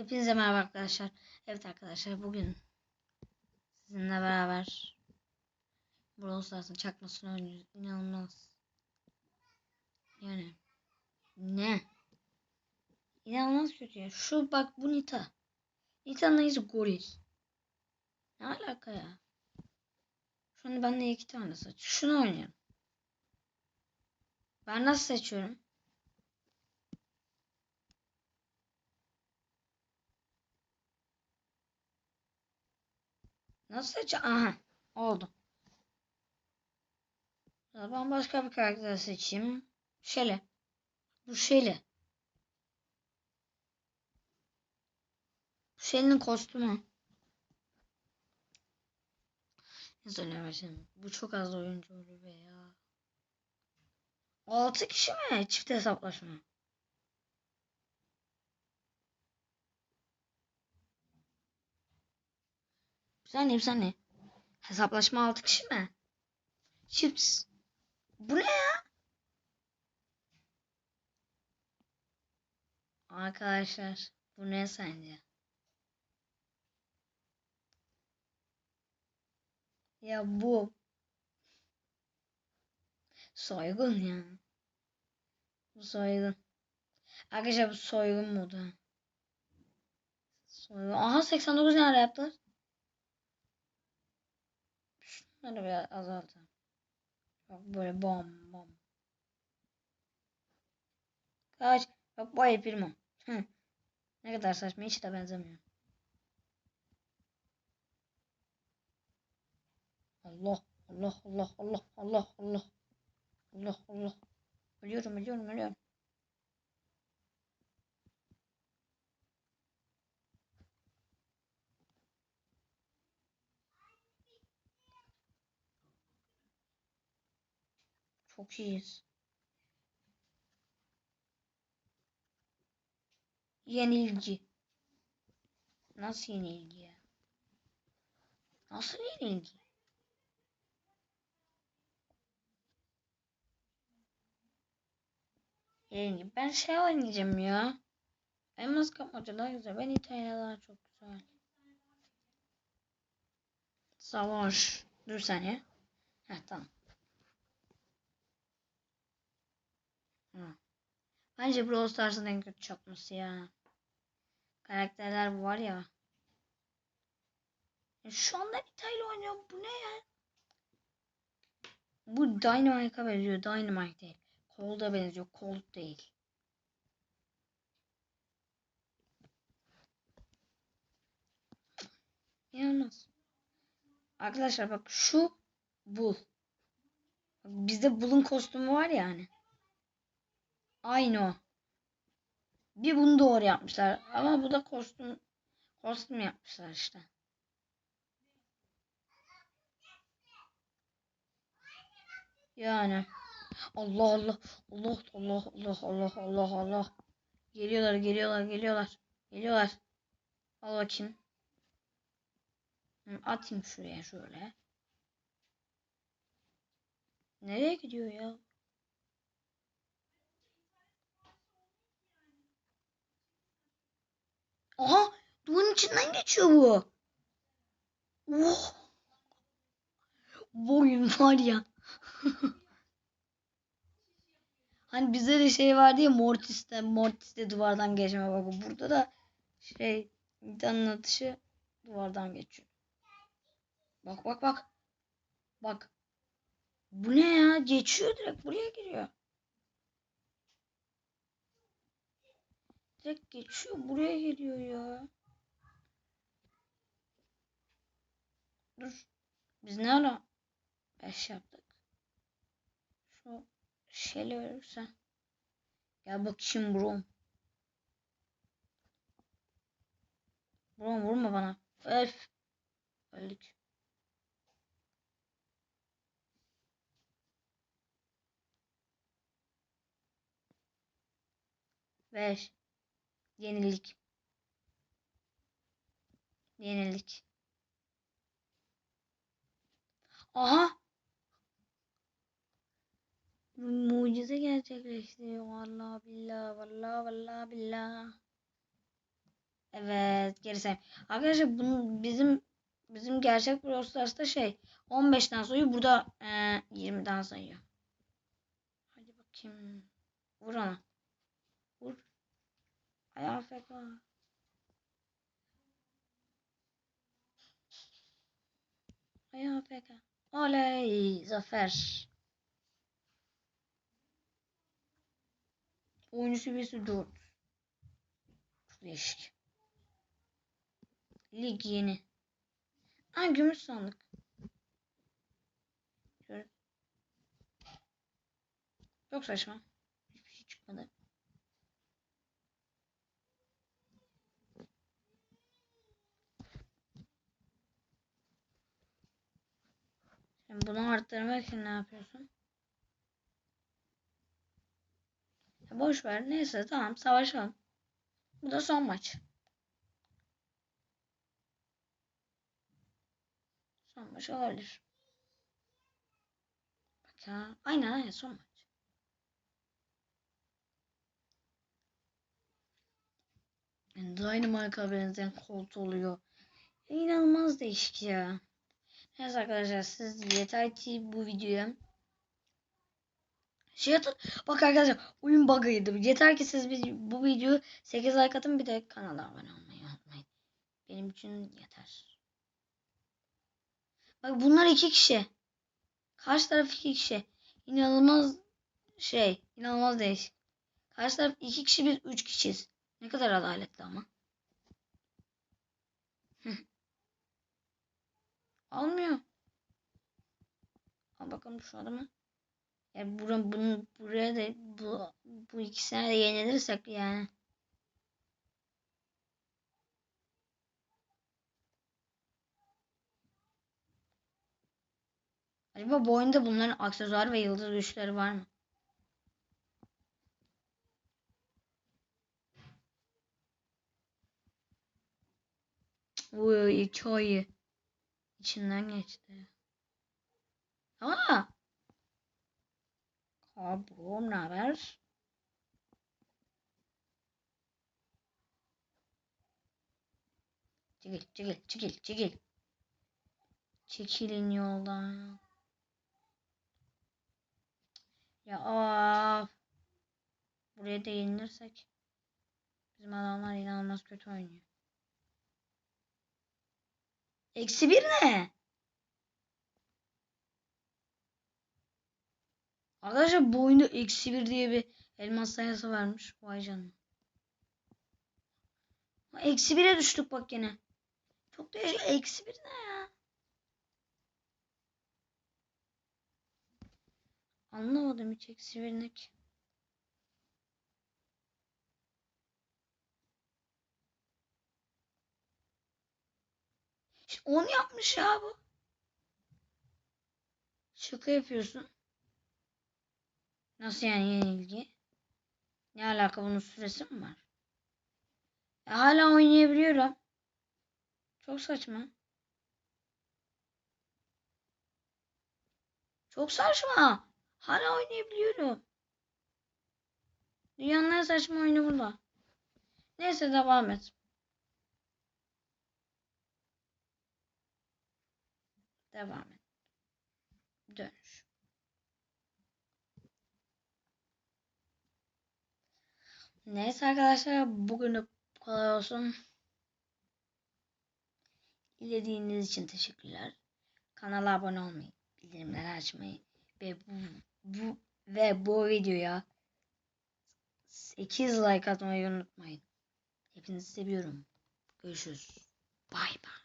Hepinize merhaba arkadaşlar. Evet arkadaşlar bugün sizinle beraber Brawl Stars'ın çakmasını oynuyoruz. İnanılmaz. Yani ne? İnanılmaz kötü ya. Şu bak bu Nita. Nita'nın yüzü goril. Ne alaka ya? Şu an bende iki tane saç. Şunu oynayalım. Ben nasıl seçiyorum? Nasıl seç? Aha. Oldu. Ben başka bir karakter seçeyim. Şele. Bu Şele. Bu Şele'nin kostümü. Ne şimdi? Bu çok az oyuncu oluyor be ya. 6 kişi mi? Çift hesaplaşma. Bir saniye bir saniye. Hesaplaşma 6 kişi mi? Chips. Bu ne ya? Arkadaşlar bu ne sence? Ya bu soygun ya. Bu soygun. Arkadaşlar bu soygun modu. Soygun. Aha 89 nerede yaptılar? Şunları biraz azaltalım. Bak böyle bom bom. Kaç. Bak bu ayı primo. Ne kadar saçma hiç de benzemiyor. Allah Allah Allah Allah Allah Allah Allah Allah. Ölüyorum ölüyorum ölüyorum. Çok iyiyiz. Yenilgi. Nasıl yenilgi ya? Nasıl yenilgi? Yenilgi. Ben şey oynayacağım ya. Elmas kapmaca daha güzel. Ben İtalya daha çok güzel. Savaş. Dur saniye. Heh tamam. Hı. Bence Brawl Stars'ın en kötü çakması ya. Karakterler bu var ya. ya şu anda İtalya oynuyor. Bu ne ya? Bu Dynamite'a benziyor. Dynamite değil. Cold'a benziyor. Cold değil. İnanılmaz. Arkadaşlar bak şu. Bak bizde Bull'un kostümü var ya hani. Aynı o. Bir bunu doğru yapmışlar. Ama bu da kostüm kostüm yapmışlar işte. Yani. Allah Allah. Allah Allah Allah Allah Allah Allah. Geliyorlar geliyorlar geliyorlar. Geliyorlar. Al bakayım. Atayım şuraya şöyle. Nereye gidiyor ya? Aha duvarın içinden geçiyor bu. Oh. Bu oyun var ya. hani bizde de şey vardı ya Mortis'te Mortis'te duvardan geçme bak burada da şey Nidan'ın atışı duvardan geçiyor. Bak bak bak. Bak. Bu ne ya? Geçiyor direkt buraya giriyor. Direkt geçiyor. Buraya geliyor ya. Dur. Biz ne ara 5 yaptık? Şu şeyle verirsen. Gel bakayım brom. Brom vurma bana. Öf. Öldük. Ver. Yenildik. Yenildik. Aha. Mucize gerçekleşti. Vallahi billah. Vallahi vallahi billah. Evet geri say. Arkadaşlar bunun bizim bizim gerçek Brawl Stars'ta şey 15'ten sayıyor. Burada e, 20'den sayıyor. Hadi bakayım. Vur ona. Ayağı feka. Oley. Zafer. Oyuncu seviyesi 4. Çok değişik. Lig yeni. Ha gümüş sandık. Şöyle. Çok saçma. Hiçbir şey çıkmadı. Şimdi bunu arttırmak için ne yapıyorsun? Ya boş ver. Neyse tamam savaşalım. Bu da son maç. Son maç olabilir. Bak ya. Aynen aynen son maç. Yani Dynamite benzeyen kolt oluyor. İnanılmaz değişik ya. Neyse arkadaşlar siz yeter ki bu videoya şey atın. Bak arkadaşlar oyun bug'ıydı. Yeter ki siz bir, bu videoyu 8 like atın bir de kanala abone olmayı unutmayın. Benim için yeter. Bak bunlar iki kişi. Karşı taraf iki kişi. İnanılmaz şey. inanılmaz değişik. Karşı taraf iki kişi biz üç kişiyiz. Ne kadar adaletli ama. Almıyor. Al bakalım şu adamı. Ya bura, bunu, buraya da bu, bu ikisine de yenilirsek yani. Acaba bu oyunda bunların aksesuar ve yıldız güçleri var mı? Uy iki ayı içinden geçti. Aa! Kabum ne haber? Çekil, çekil, çekil, çekil. Çekilin yoldan. Ya of. Buraya da yenilirsek. Bizim adamlar inanılmaz kötü oynuyor. Eksi bir ne? Arkadaşlar bu oyunda eksi bir diye bir elmas sayısı varmış. Vay canına. Eksi bire düştük bak yine. Çok değişik. Eksi bir ne ya? Anlamadım hiç eksi bir ne ki. 10 yapmış ya bu. Şaka yapıyorsun. Nasıl yani yenilgi? Ne alaka bunun süresi mi var? E, hala oynayabiliyorum. Çok saçma. Çok saçma. Hala oynayabiliyorum. Dünyanın en saçma oyunu burada. Neyse devam et. Devam et. Dönüş. Neyse arkadaşlar bugün de bu olsun. İzlediğiniz için teşekkürler. Kanala abone olmayı, bildirimleri açmayı ve bu, bu ve bu videoya 8 like atmayı unutmayın. Hepinizi seviyorum. Görüşürüz. Bay bay.